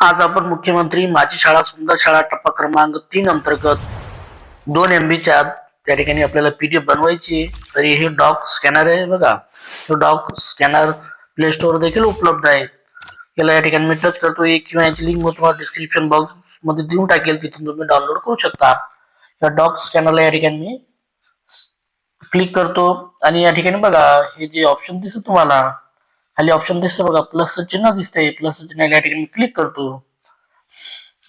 आज आपण मुख्यमंत्री माझी शाळा सुंदर शाळा टप्पा क्रमांक तीन अंतर्गत दोन एम बीच्या त्या ठिकाणी आपल्याला पीडीएफ बनवायची तरी हे डॉक स्कॅनर आहे बघा. हे डॉक स्कॅनर प्ले स्टोअर देखील उपलब्ध आहे. याला या ठिकाणी मी टच करतो एक किंवा याची लिंक मी तुम्हाला डिस्क्रिप्शन बॉक्समध्ये देऊन टाकेल. तिथून तुम्ही डाउनलोड करू शकता. या डॉक स्कॅनरला या ठिकाणी मी क्लिक करतो. आणि या ठिकाणी बघा हे जे ऑप्शन दिसत तुम्हाला खाली ऑप्शन दिसतं बघा. प्लसचं चिन्ह दिसतंय. प्लसचं चिन्ह या ठिकाणी क्लिक करतो.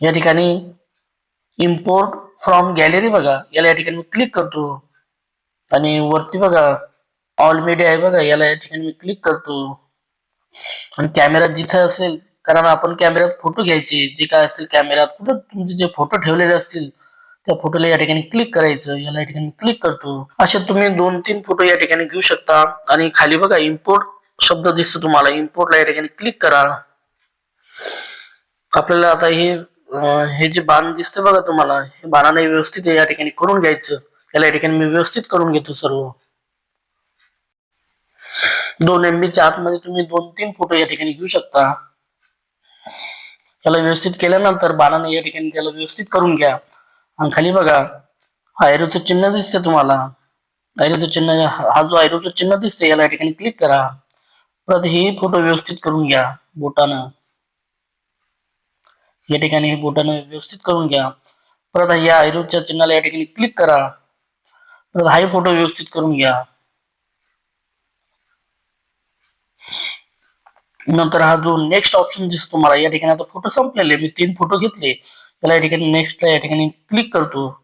या ठिकाणी इम्पोर्ट फ्रॉम गॅलरी बघा. याला या ठिकाणी मी क्लिक करतो. आणि वरती बघा ऑल मीडिया आहे बघा. याला या ठिकाणी मी क्लिक करतो. आणि कॅमेरा जिथं असेल कारण आपण कॅमेऱ्यात फोटो घ्यायचे. जे काय असतील कॅमेऱ्यात कुठं तुमचे जे फोटो ठेवलेले असतील त्या फोटोला या ठिकाणी क्लिक करायचं. याला या ठिकाणी क्लिक करतो. असे तुम्ही दोन तीन फोटो या ठिकाणी घेऊ शकता. आणि खाली बघा इम्पोर्ट शब्द दिसतो तुम्हाला. इम्पोर्टला या ठिकाणी क्लिक करा. आपल्याला आता हे हे जे बाण दिसतं बघा तुम्हाला हे बाणाने व्यवस्थित या ठिकाणी करून घ्यायचं. याला या ठिकाणी मी व्यवस्थित करून घेतो सर्व. दोन एम बीच्या आतमध्ये तुम्ही दोन तीन फोटो या ठिकाणी घेऊ शकता. याला व्यवस्थित केल्यानंतर बाणाने या ठिकाणी त्याला व्यवस्थित करून घ्या. आणि खाली बघा आयरोचं चिन्ह दिसतं तुम्हाला. आयरोचं चिन्ह हा जो आयरोचं चिन्ह दिसतं याला या ठिकाणी क्लिक करा. परत हे फोटो व्यवस्थित करून घ्या बोटानं. या ठिकाणी हे बोटानं व्यवस्थित करून घ्या. परत या आयरोच्या चिन्हाला या ठिकाणी क्लिक करा. परत हा फोटो व्यवस्थित करून घ्या. नंतर हा जो नेक्स्ट ऑप्शन दिसतो तुम्हाला या ठिकाणी आता फोटो संपलेले मी तीन फोटो घेतले. त्याला या ठिकाणी नेक्स्टला या ठिकाणी क्लिक करतो.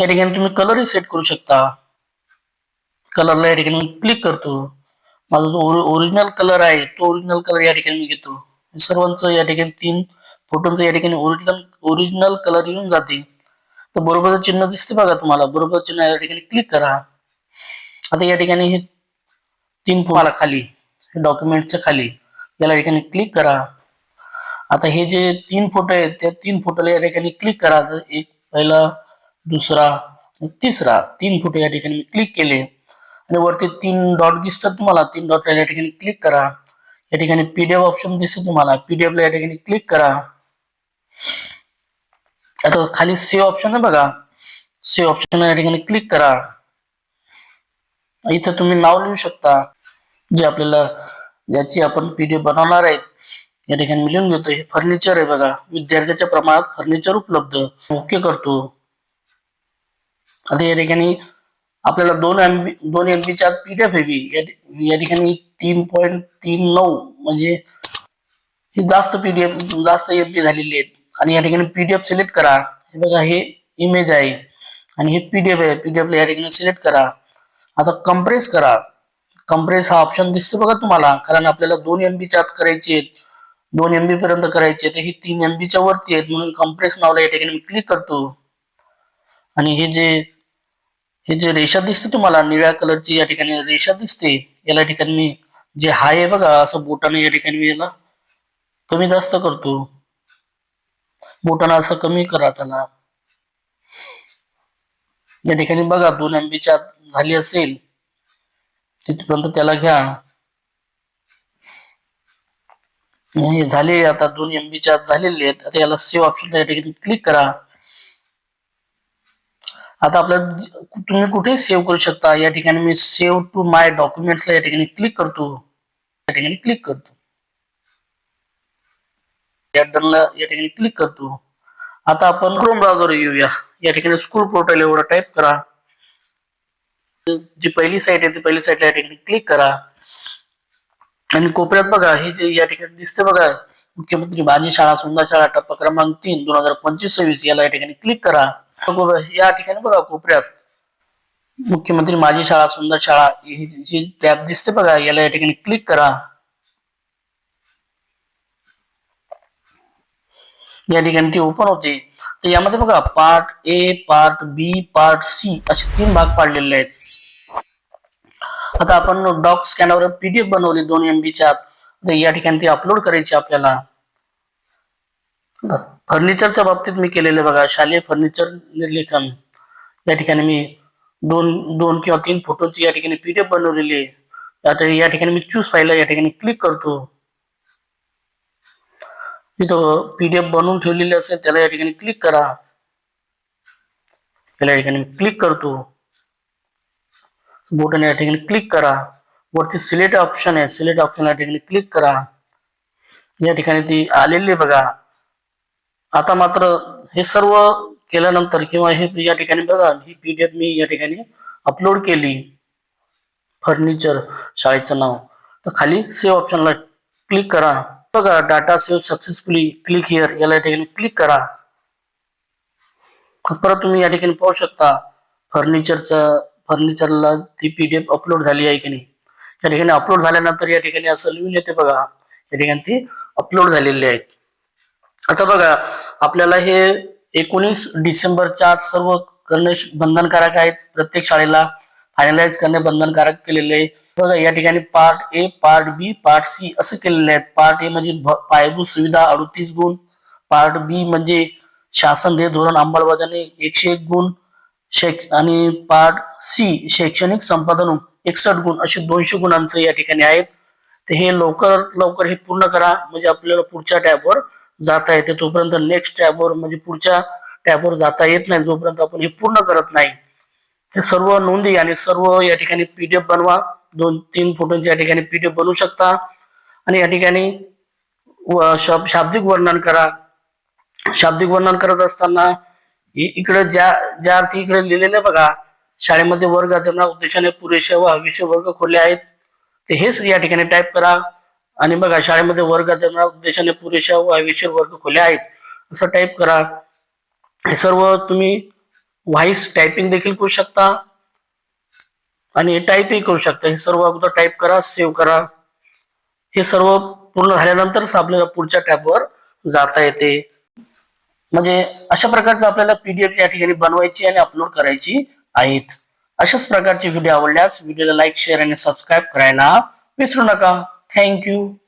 या ठिकाणी तुम्ही कलरही सेट करू शकता. कलरला या ठिकाणी मी क्लिक करतो. माझा जो ओरिजिनल कलर आहे तो ओरिजिनल कलर या ठिकाणी मी घेतो. सर्वांचं या ठिकाणी तीन फोटोंचं या ठिकाणी ओरिजिनल ओरिजिनल कलर येऊन जाते. तर बरोबर चिन्ह दिसते बघा तुम्हाला. बरोबर चिन्ह या ठिकाणी क्लिक करा. आता या ठिकाणी हे तीन तुम्हाला खाली डॉक्युमेंटच्या खाली याला या ठिकाणी क्लिक करा. आता हे जे तीन फोटो आहेत त्या तीन फोटोला या ठिकाणी क्लिक करा. जर एक पहिला दुसरा तिसरा तीन फोटो या ठिकाणी मी क्लिक केले. आणि वरती तीन डॉट दिसतात तुम्हाला. तीन डॉट या ठिकाणी क्लिक करा. या ठिकाणी पीडीएफ ऑप्शन दिसते तुम्हाला. पीडीएफ ला या ठिकाणी क्लिक करा. आता खाली सेव्ह ऑप्शन आहे बघा. सेव्ह ऑप्शन या ठिकाणी क्लिक करा. इथं तुम्ही नाव लिहू शकता. जे आपल्याला ज्याची आपण पीडीएफ बनवणार आहे या ठिकाणी मी लिहून घेतो हे फर्निचर आहे बघा. विद्यार्थ्याच्या प्रमाणात फर्निचर उपलब्ध. ओके करतो. आता या ठिकाणी आपल्याला दोन एम बी दोन एम बीच्या पीडीएफ हेवी या या ठिकाणी तीन पॉईंट तीन नऊ म्हणजे हे जास्त पीडीएफ जास्त एम बी झालेली आहेत. आणि या ठिकाणी पीडीएफ सिलेक्ट करा. हे बघा हे इमेज आहे. आणि हे पीडीएफ आहे. पीडीएफ ला या ठिकाणी सिलेक्ट करा. आता कम्प्रेस करा. कम्प्रेस हा ऑप्शन दिसतो बघा तुम्हाला. कारण आपल्याला दोन एम बीच्या आत करायचे आहेत. दोन एम बी पर्यंत करायचे तर हे तीन एम बीच्या वरती आहेत. म्हणून कम्प्रेस नावला या ठिकाणी मी क्लिक करतो. आणि हे जे हे जे रेषा दिसते तुम्हाला निळ्या कलरची या ठिकाणी रेषा दिसते याला या ठिकाणी मी जे हाय आहे बघा असं बोटाने या ठिकाणी मी याला कमी जास्त करतो. बोटाने असं कमी करा त्याला. या ठिकाणी बघा दोन एमबीच्या आत झाली असेल तिथपर्यंत त्याला घ्या. हे झाले आता दोन एमबीच्या आत झालेले आहेत आता याला सेव्ह ऑप्शन या ठिकाणी क्लिक करा. आता आपल्याला तुम्ही कुठे सेव्ह करू शकता? या ठिकाणी मी सेव्ह टू माय डॉक्युमेंट्सला या ठिकाणी क्लिक करतो. या ठिकाणी क्लिक करतो. या डनला या ठिकाणी क्लिक करतो. आता आपण क्रोम ब्राउझर येऊया. या ठिकाणी स्कूल पोर्टल एवढं टाईप करा. जी पहिली साईट आहे ती पहिली साईटला या ठिकाणी क्लिक करा. आणि कोपऱ्यात बघा हे जे या ठिकाणी दिसते बघा मुख्यमंत्री माझी शाळा सुंदर शाळा टप्पा क्रमांक तीन दोन हजार पंचवीस सव्वीस याला या ठिकाणी क्लिक करा. या ठिकाणी बघा कोपऱ्यात. मुख्यमंत्री माझी शाळा सुंदर शाळा ही जी टॅब दिसते बघा याला या ठिकाणी क्लिक करा. या ठिकाणी ती ओपन होते. तर यामध्ये बघा part A part B part C असे तीन भाग पाडलेले आहेत. आता आपण डॉक स्कॅनरवर पीडीएफ बनवली दोन एम बीच्या या ठिकाणी ती अपलोड करायची आपल्याला. फर्निचरच्या बाबतीत मी केलेले बघा शालेय फर्निचर निर्लेखन. या ठिकाणी मी दोन दोन किंवा तीन फोटोची या ठिकाणी पीडीएफ बनवलेली आहे. आता या ठिकाणी मी चूज फाईल या ठिकाणी क्लिक करतो. तिथं पीडीएफ बनवून ठेवलेली असेल त्याला या ठिकाणी क्लिक करा. त्याला या ठिकाणी क्लिक करतो. बटन या ठिकाणी क्लिक करा. वरती सिलेक्ट ऑप्शन आहे सिलेक्ट ऑप्शन या ठिकाणी क्लिक करा. या ठिकाणी ती आलेली बघा. आता मात्र हे सर्व केल्यानंतर किंवा हे या ठिकाणी बघा ही पीडीएफ मी या ठिकाणी अपलोड केली. फर्निचर शाळेचं नाव. तर खाली सेव्ह ऑप्शनला क्लिक करा. बघा data save successfully click here याला या ठिकाणी क्लिक करा. परत तुम्ही या ठिकाणी पाहू शकता फर्निचरचं फर्निचरला ती पीडीएफ अपलोड झाली आहे की नाही. या ठिकाणी अपलोड झाल्यानंतर या ठिकाणी असं लिहून येते बघा. या ठिकाणी ती अपलोड झालेली आहे. आता बघा आपल्याला हे एकोणीस डिसेंबरच्या आत सर्व करणे बंधनकारक आहेत. प्रत्येक शाळेला फायनलाइज करणे बंधनकारक केलेले आहे. बघा या ठिकाणी part A part B part C असं केलेले आहेत. पार्ट ए म्हणजे पायाभूत सुविधा अडतीस गुण. पार्ट बी म्हणजे शासन दे धोरण अंमलबजावणी एकशे एक गुण. आणि पार्ट सी शैक्षणिक संपादन एकसष्ट गुण. असे दोनशे गुणांचं या ठिकाणी आहेत. तर हे लवकर लवकर हे पूर्ण करा. म्हणजे आपल्याला पुढच्या टॅबवर जाता येते तोपर्यंत नेक्स्ट टॅबवर म्हणजे पुढच्या टॅबवर जाता येत नाही जोपर्यंत आपण हे पूर्ण करत नाही. हे सर्व नोंदी आणि सर्व या ठिकाणी पीडीएफ बनवा. दोन तीन फोटोंची या ठिकाणी पीडीएफ बनवू शकता. आणि या ठिकाणी शाब्दिक वर्णन करा. शाब्दिक वर्णन करत असताना इकडे ज्या ज्या अर्थी इकडे लिहिलेले बघा शाळेमध्ये वर्ग त्यांना उद्देशाने पुरेसे व हवीचे वर्ग खोले आहेत. ते हेच या ठिकाणी टाईप करा. आणि बघा शाळेमध्ये वर्ग देणार उद्देशाने पुरेशा व वर्ग खोले आहेत असं टाईप करा. हे सर्व तुम्ही व्हॉइस टायपिंग देखील करू शकता आणि टाईपही करू शकता. हे सर्व अगोदर टाईप करा सेव्ह करा. हे सर्व पूर्ण झाल्यानंतरच आपल्याला पुढच्या टॅबवर जाता येते. म्हणजे अशा प्रकारचं आपल्याला पीडीएफ या ठिकाणी बनवायची आणि अपलोड करायची आहेत. अशाच प्रकारचे व्हिडिओ आवडल्यास व्हिडिओला लाईक शेअर आणि सबस्क्राईब करायला विसरू नका. Thank you.